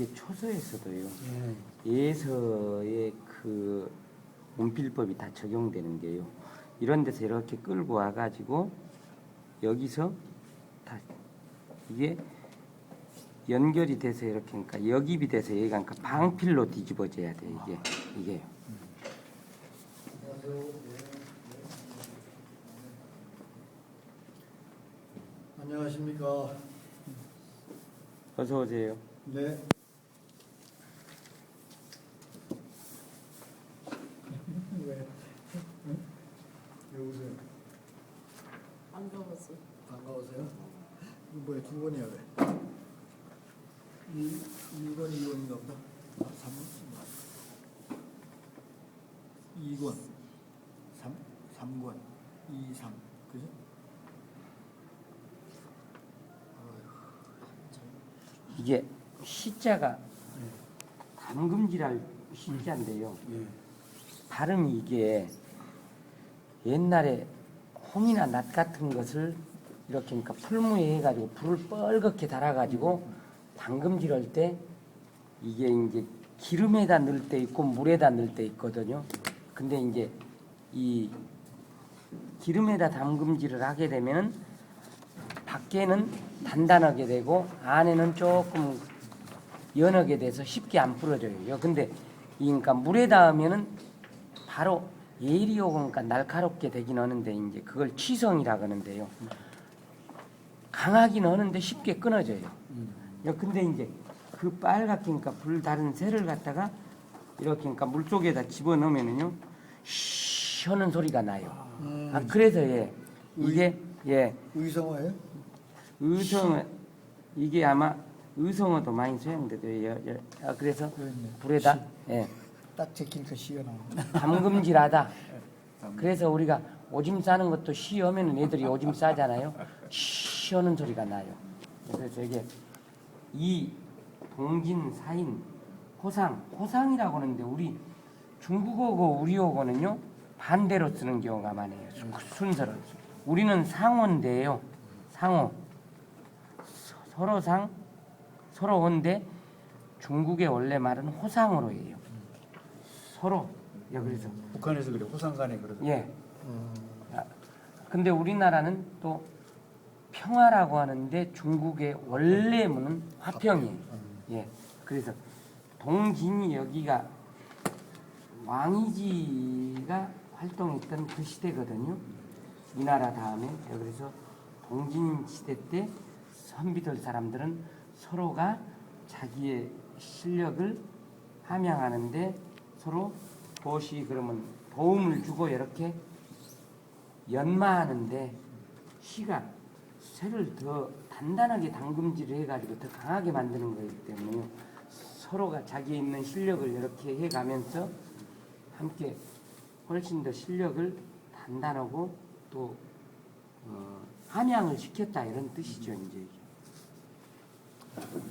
이게 초서에서도요. 예. 예서의 그 문필법이 다 적용되는 게요. 이런 데서 이렇게 끌고 와가지고 여기서 다 이게 연결이 돼서 이렇게 그러니까 역입이 돼서 얘가 그러니까 방필로 뒤집어져야 돼 이게 이게요. 안녕하십니까. 어서 오세요. 네. 왜? 응? 왜 웃어요? 반가웠어. 반가우세요? 이거 뭐야 두 번이야 왜? 이 1권 2권인가 보다. 아, 3권. 2권. 3 3권. 2 3. 그죠? 이게 시자가 담금지랄 시자인데요. 예. 발음이 이게 옛날에 홍이나 낫 같은 것을 이렇게 그러니까 풀무에 해가지고 불을 뻘겋게 달아가지고 담금질 할 때 이게 이제 기름에다 넣을 때 있고 물에다 넣을 때 있거든요. 근데 이제 이 기름에다 담금질을 하게 되면은 밖에는 단단하게 되고 안에는 조금 연하게 돼서 쉽게 안 부러져요. 근데 이 그러니까 물에 닿으면은 바로 예리 오고 그러니까 날카롭게 되긴 하는데 이제 그걸 취성이라 그러는데요. 강하긴 하는데 쉽게 끊어져요. 야, 근데 이제 그 빨갛게 그러니까 불 다른 새를 갖다가 이렇게 그러니까 물 속에다 집어 넣으면은요 쉬 하는 소리가 나요. 음, 아 그래서 예 이게 예 의성어예요? 의성 이게 아마 의성어도 많이 사용돼요. 여- 여- 아, 그래서 그렇네. 불에다 예 딱 제끼니까 시가 나오네. 담금질하다. 그래서 우리가 오줌 싸는 것도 쉬 하면은 애들이 오줌 싸잖아요. 쉬 하는 소리가 나요. 그래서 이게 이 동진 사인 호상 호상이라고 하는데 우리 중국어고 우리어고는요 반대로 쓰는 경우가 많아요. 순- 순서를 우리는 상어인데요. 상어 서- 서로상 서로인데 중국의 원래 말은 호상으로 해요. 서로 야 그래서 북한에서 그래 호상간에 그러더 예. 음, 아, 근데 우리나라는 또 평화라고 하는데 중국의 원래 문은 화평이에요. 예. 그래서 동진이 여기가 왕이지가 활동했던 그 시대거든요. 이 나라 다음에 예, 그래서 동진 시대 때 선비들 사람들은 서로가 자기의 실력을 함양하는데 서로 무엇이 그러면 도움을 주고 이렇게 연마하는데 시가 쇠를 더 단단하게 담금질을 해가지고 더 강하게 만드는 거기 때문에 서로가 자기 있는 실력을 이렇게 해가면서 함께 훨씬 더 실력을 단단하고 또 어, 함양을 시켰다 이런 뜻이죠 이제.